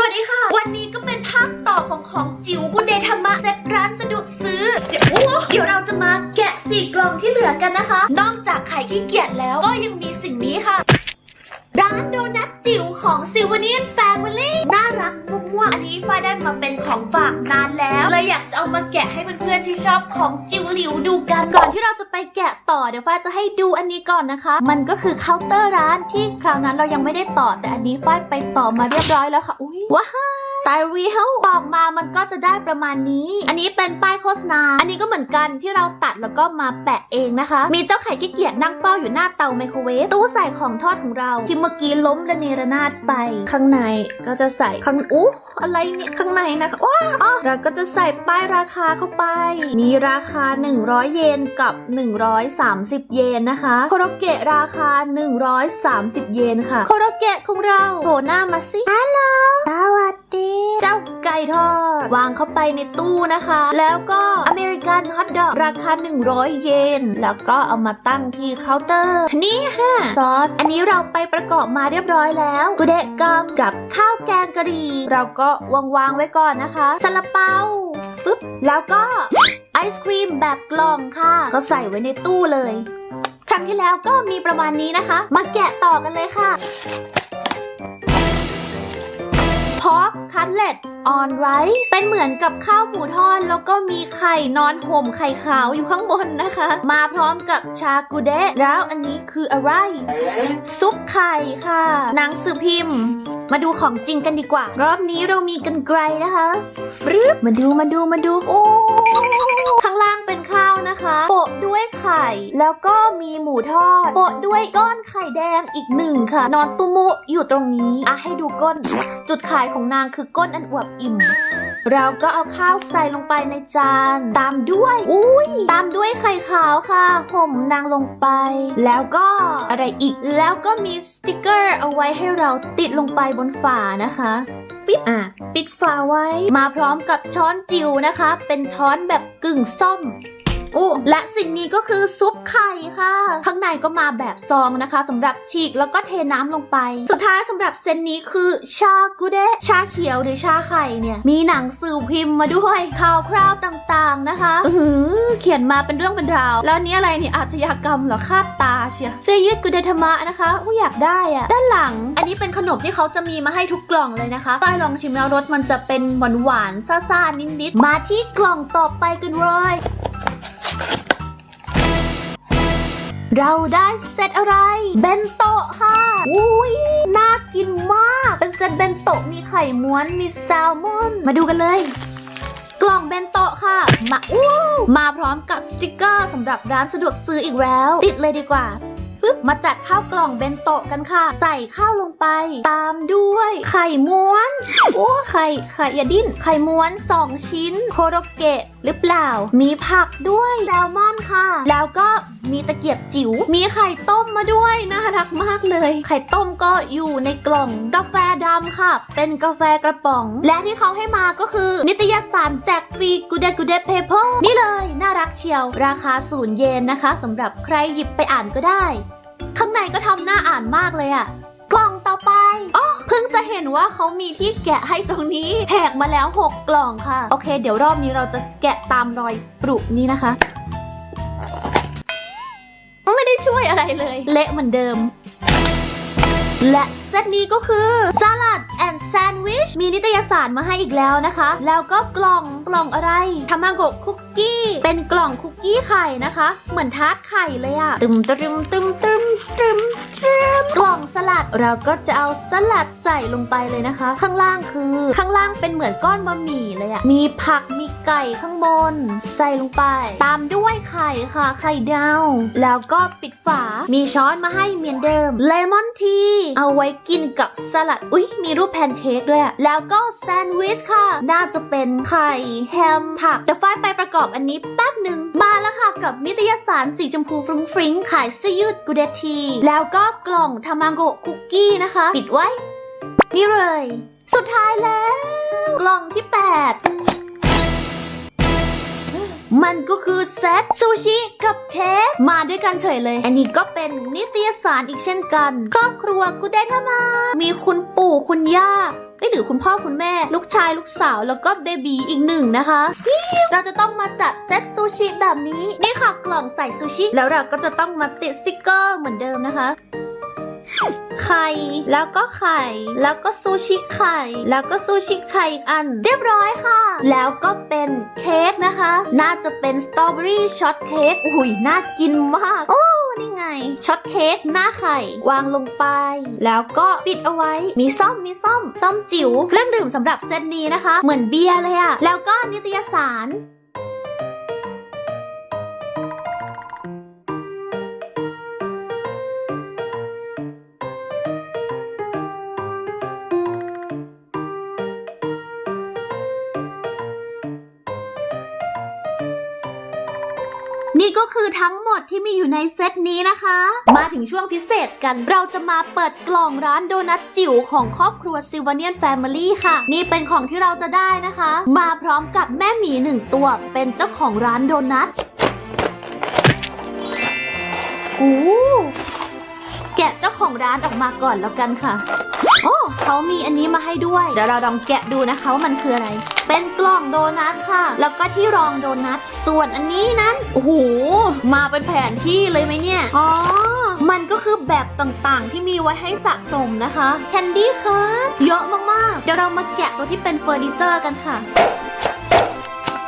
สวัสดีค่ะ วันนี้ก็เป็นภาคต่อของของจิ๋วกุเดธรรมะเซ็ตร้านสะดวกซื้อ เดี๋ยวเดี๋ยวเราจะมาแกะสี่กล่องที่เหลือกันนะคะ นอกจากไข่ขี้เกียจแล้วก็ยังมีสิ่งนี้ค่ะ ร้านโดนัทจิ๋วของซิวานีนแฟมิลี่น่ารักมุ่วๆอันนี้ฝ้ายได้มาเป็นของฝากนานแล้วเลยอยากจะเอามาแกะให้เพื่อนๆที่ชอบของจิ๋วหลิวดูกันก่อนที่เราจะไปแกะต่อเดี๋ยวฝ้ายจะให้ดูอันนี้ก่อนนะคะ มันก็คือเคาน์เตอร์ร้านที่คราวนั้นเรายังไม่ได้ต่อแต่อันนี้ฝ้ายไปต่อมาเรียบร้อยแล้วค่ะอุ้ยว้าว ตายรีเฮลออกมามันก็จะได้ประมาณนี้ อันนี้เป็นป้ายโฆษณา อันนี้ก็เหมือนกันที่เราตัดแล้วก็มาแปะเองนะคะ มีเจ้าไข่ขี้เกียจนั่งเฝ้าอยู่หน้าเตาไมโครเวฟตู้ใส่ของทอดของเรา ที่เมื่อกี้ล้มระเนระนาดไป ข้างในก็จะใส่ข้างอู้อะไรเนี่ยข้างในนะคะว้าอ๋อเราก็จะใส่ป้ายราคาเข้าไป มีราคา 100 เยนกับ 130 เยนนะคะโคโรเกะราคา 130 เยนค่ะโคโรเกะของเราโผล่หน้ามาสิฮัลโหลสวัส ดีเจ้าไก่ทอด วางเข้าไปในตู้นะคะ แล้วก็อเมริกันฮอทดอกราคา 100 เยน แล้วก็เอามาตั้งที่เคาน์เตอร์ นี่ฮะซอส อันนี้เราไปประกอบมาเรียบร้อยแล้วกุเดะกัมกับข้าวแกงกะหรี่ เราก็วางวางๆไว้ก่อนนะคะซาลาเปาปึ๊บ แล้วก็ไอศครีมแบบกล่องค่ะ ก็ใส่ไว้ในตู้เลย ครั้งที่แล้วก็มีประมาณนี้นะคะ มาแกะต่อกันเลยค่ะพอก คัตเล็ตออนไรซ์เป็นเหมือนกับข้าวหมูทอดแล้วก็มีไข่นอนห่มไข่ขาวอยู่ข้างบนนะคะ มาพร้อมกับชากูเดะแล้วอันนี้คืออะไร ซุปไข่ค่ะ หนังสือพิมพ์ มาดูของจริงกันดีกว่า รอบนี้เรามีกันไกลนะคะรึบมาดูมาดูมาดู โอ้ข้างล่าง ข้าวนะคะโปะด้วยไข่ แล้วก็มีหมูทอดโปะด้วยก้อนไข่แดงอีกหนึ่งค่ะ นอนตุมุอยู่ตรงนี้อะให้ดูก้น จุดขายของนางคือก้นอันอวบอิ่มเราก็เอาข้าวใส่ลงไปในจาน ตามด้วย อุ้ย ตามด้วยไข่ขาวค่ะ ห่มนางลงไป แล้วก็อะไรอีก แล้วก็มีสติกเกอร์เอาไว้ให้เราติดลงไปบนฝานะคะ ปิดอะปิดฝาไว้ มาพร้อมกับช้อนจิ๋วนะคะ เป็นช้อนแบบกึ่งส้ม อ้และสิ่งนี้ก็คือซุปไข่ค่ะ ข้างในก็มาแบบซองนะคะสำหรับฉีกแล้วก็เทน้ำลงไป สุดท้ายสำหรับเซตนี้คือชากุเดะชาเขียวหรือชาไข่เนี่ย มีหนังสือพิมพ์มาด้วยข่าวคราวต่างๆนะคะอือเขียนมาเป็นเรื่องเป็นราว แล้วนี้อะไรเนี่ยอาชญากรรมหรอคาดตาเชียเซยิดกุเดธรรมะนะคะอู้อยากได้อะด้านหลัง อันนี้เป็นขนมที่เขาจะมีมาให้ทุกกล่องเลยนะคะไปลองชิมแล้วรสมันจะเป็นหวานๆซ่าๆนิดๆมาที่กล่องต่อไปกันเลย เราได้เซตอะไร เบนโตะค่ะ อุ้ยน่ากินมาก เป็นเซตเบนโตะมีไข่ม้วน มีแซลมอน มาดูกันเลย กล่องเบนโตะค่ะ มาอู้มาพร้อมกับสติกเกอร์สำหรับร้านสะดวกซื้ออีกแล้ว ติดเลยดีกว่าปึ๊บมาจัดข้าวกล่องเบนโตะกันค่ะ ใส่ข้าวลงไป ตามด้วย ไข่ม้วน โอ้ไข่ไข่อย่าดิ้น ไข่ม้วน 2 ชิ้น โคโรเกะหรือเปล่า มีผักด้วยแซลมอนค่ะ แล้วก็ มีตะเกียบจิ๋ว มีไข่ต้มมาด้วยน่ารักมากเลย ไข่ต้มก็อยู่ในกล่องกาแฟดำค่ะ เป็นกาแฟกระป๋อง และที่เขาให้มาก็คือ นิตยสารแจกฟรีกูเดกูเดเพเปอร์นี่เลยน่ารักเชียว ราคาศูนย์เยนนะคะสำหรับใครหยิบไปอ่านก็ได้ ข้างในก็ทำหน้าอ่านมากเลยอะกล่องต่อไปอ๋อเพิ่งจะเห็นว่าเขามีที่แกะให้ตรงนี้แหกมาแล้ว 6 กล่องค่ะ โอเค เดี๋ยวรอบนี้เราจะแกะตามรอยปรุนี้นะคะ ช่วยอะไรเลย เละเหมือนเดิม และเซตนี้ก็คือสลัดแอนด์แซนด์วิช มีนิตยสารมาให้อีกแล้วนะคะ แล้วก็กล่องกล่องอะไรทามาโกะคุกกี้ เป็นกล่องคุกกี้ไข่นะคะ เหมือนทาร์ตไข่เลยอะตึมตึมตึมตึมตึมตึมกล่องสลัดเราก็จะเอาสลัดใส่ลงไปเลยนะคะ ข้างล่างคือ ข้างล่างเป็นเหมือนก้อนบะหมี่เลยอะมีผักมี ไก่ข้างบน ใส่ลงไป ตามด้วยไข่ค่ะ ไข่ดาว แล้วก็ปิดฝา มีช้อนมาให้เหมือนเดิม เลมอนที เอาไว้กินกับสลัด อุ๊ย มีรูปแพนเค้กด้วย แล้วก็แซนด์วิชค่ะ น่าจะเป็นไข่แฮมผัก แต่ฝ้ายไปประกอบอันนี้แป๊บหนึ่งมาแล้วค่ะกับนิตยสารสีชมพูฟรุ้งฟริ้งขายเสื้อยืดกูเดที แล้วก็กล่องทามาโกะคุกกี้นะคะ ปิดไว้ นี่เลย สุดท้ายแล้ว กล่องที่ 8 มันก็คือเซตซูชิกับเค้กมาด้วยกันเฉยเลย อันนี้ก็เป็นนิตยสารอีกเช่นกัน ครอบครัวกุเดทมา มีคุณปู่คุณย่าเอ้หรือคุณพ่อคุณแม่ ลูกชายลูกสาวแล้วก็เบบีอีกหนึ่งนะคะ เราจะต้องมาจัดเซตซูชิแบบนี้ นี่ค่ะกล่องใส่ซูชิ แล้วเราก็จะต้องมาติดสติกเกอร์เหมือนเดิมนะคะ ไข่ แล้วก็ไข่ แล้วก็ซูชิไข่ แล้วก็ซูชิไข่อีกอัน เรียบร้อยค่ะ แล้วก็เป็นเค้กนะคะ น่าจะเป็นสตรอเบอรี่ช็อตเค้กอุ้ยน่ากินมาก โอ้นี่ไงช็อตเค้กหน้าไข่ วางลงไป แล้วก็ปิดเอาไว้ มีซ่อมมีซ่อมซ่อมจิ๋วเครื่องดื่มสำหรับเซตนี้นะคะ เหมือนเบียร์เลยอะแล้วก็นิตยสาร นี่ก็คือทั้งหมดที่มีอยู่ในเซตนี้นะคะ มาถึงช่วงพิเศษกัน เราจะมาเปิดกล่องร้านโดนัทจิ๋วของครอบครัวซิลวเนียนแฟมิลี่ค่ะ นี่เป็นของที่เราจะได้นะคะ มาพร้อมกับแม่หมีหนึ่งตัว เป็นเจ้าของร้านโดนัทอู้แกะเจ้าของร้านออกมาก่อนแล้วกันค่ะ โอ้เขามีอันนี้มาให้ด้วย เดี๋ยวเราลองแกะดูนะคะว่ามันคืออะไร เป็นกล่องโดนัทค่ะ แล้วก็ที่รองโดนัท ส่วนอันนี้นั้น โอ้โห มาเป็นแผนที่เลยไหมเนี่ย อ๋อ มันก็คือแบบต่างๆ ที่มีไว้ให้สะสมนะคะ แคนดี้ค่ะเยอะมากๆ เดี๋ยวเรามาแกะตัวที่เป็นเฟอร์นิเจอร์กันค่ะ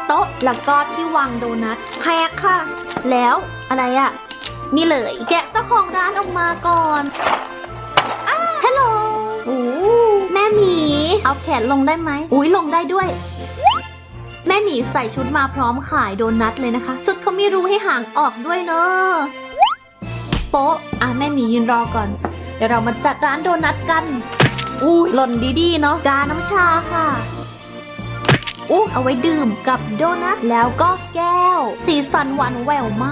โต๊ะ แล้วก็ที่วางโดนัทแพกค่ะ แล้วอะไรอะนี่เลย แกะเจ้าของร้านออกมาก่อน เอาแขนลงได้ไหม อุ้ยลงได้ด้วย แม่หมีใส่ชุดมาพร้อมขายโดนัทเลยนะคะ ชุดเขาไม่รู้ให้ห่างออกด้วยเนอะโป๊ะ อะแม่หมียืนรอก่อน เดี๋ยวเรามาจัดร้านโดนัทกัน อู้หล่นดีๆเนาะกาน้ำชาค่ะ อู้เอาไว้ดื่มกับโดนัทแล้วก็แก้ว สีสันหวานแหววม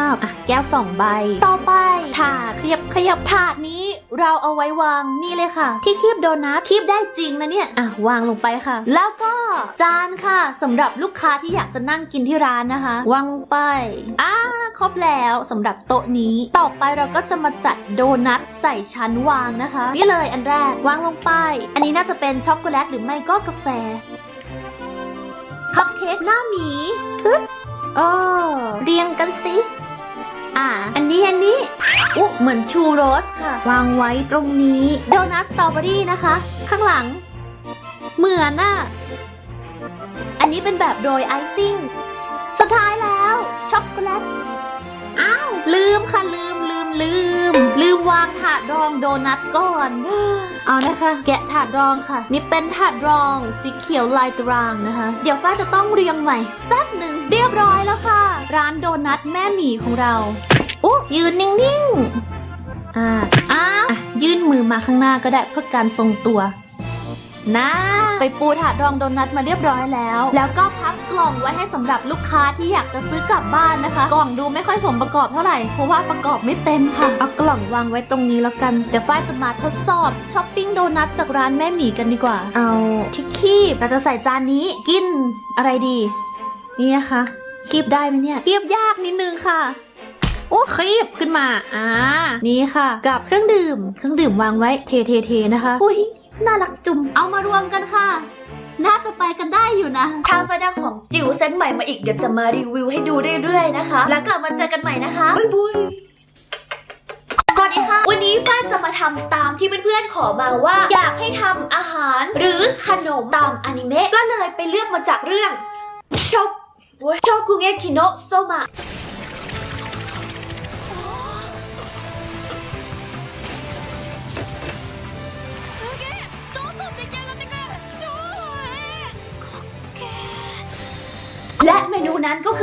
ากอะแก้วสองใบ ต่อไปถาดขยับขยับถาดนี้เราเอาไว้วางนี่เลยค่ะ ที่คีบโดนัทคีบได้จริงนะเนี่ยอะวางลงไปค่ะ แล้วก็จานค่ะสำหรับลูกค้าที่อยากจะนั่งกินที่ร้านนะคะ วางลงไปอ่าครบแล้วสำหรับโต๊ะนี้ต่อไปเราก็จะมาจัดโดนัทใส่ชั้นวางนะคะ นี่เลยอันแรกวางลงไป อันนี้น่าจะเป็นช็อกโกแลตหรือไม่ก็กาแฟ คัพเค้กหน้าหมีฮึบเออเรียงกันสิอ่า อันนี้อันนี้อุ๊เหมือนชูโรสค่ะ วางไว้ตรงนี้โดนัทสตรอเบอรี่นะคะ ข้างหลัง เหมือนน่ะ อันนี้เป็นแบบโรยไอซิ่ง สุดท้ายแล้ว ช็อกโกแลต อ้าว ลืมค่ะลืมลืมลืมลืมวางถาดรองโดนัทก่อน เอานะคะ แกะถาดรองค่ะ นี่เป็นถาดรองสีเขียวลายตารางนะคะ เดี๋ยวฟ้าจะต้องเรียงใหม่แป๊บหนึ่งเรียบร้อยแล้วค่ะ ร้านโดนัทแม่หมีของเราอุ๊ยืนนิ่งๆอ่าอ่าอะยื่นมือมาข้างหน้าก็ได้เพื่อการทรงตัว นะไปปูถาดรองโดนัทมาเรียบร้อยแล้ว แล้วก็พับกล่องไว้ให้สำหรับลูกค้าที่อยากจะซื้อกลับบ้านนะคะ กล่องดูไม่ค่อยสมประกอบเท่าไหร่ เพราะว่าประกอบไม่เป็นค่ะ เอากล่องวางไว้ตรงนี้แล้วกัน เดี๋ยวป้ายจะมาทดสอบช้อปปิ้งโดนัทจากร้านแม่หมีกันดีกว่า เอาที่คีบเราจะใส่จานนี้ กินอะไรดี นี่นะคะ คีบได้ไหมเนี่ย คีบยากนิดนึงค่ะโอ้คีบขึ้นมา อ่า นี่ค่ะ กับเครื่องดื่ม เครื่องดื่มวางไว้ เทเทเทนะคะ อุ้ย น่ารักจุ่มเอามารวมกันค่ะ น่าจะไปกันได้อยู่นะทางประดังของจิ๋วเซตใหม่มาอีกเดี๋ยวจะมารีวิวให้ดูเรื่อยๆนะคะ แล้วกลับมาเจอกันใหม่นะคะบ๊ายบายสวัสดีค่ะ วันนี้ฝ้ายจะมาทำตามที่เพื่อนๆขอมาว่า อยากให้ทำอาหาร หรือขนมตามอนิเมะก็เลยไปเลือกมาจากเรื่องชอบชอบกุเงะคิโนะโซมะ และเมนูนั้นก็คือ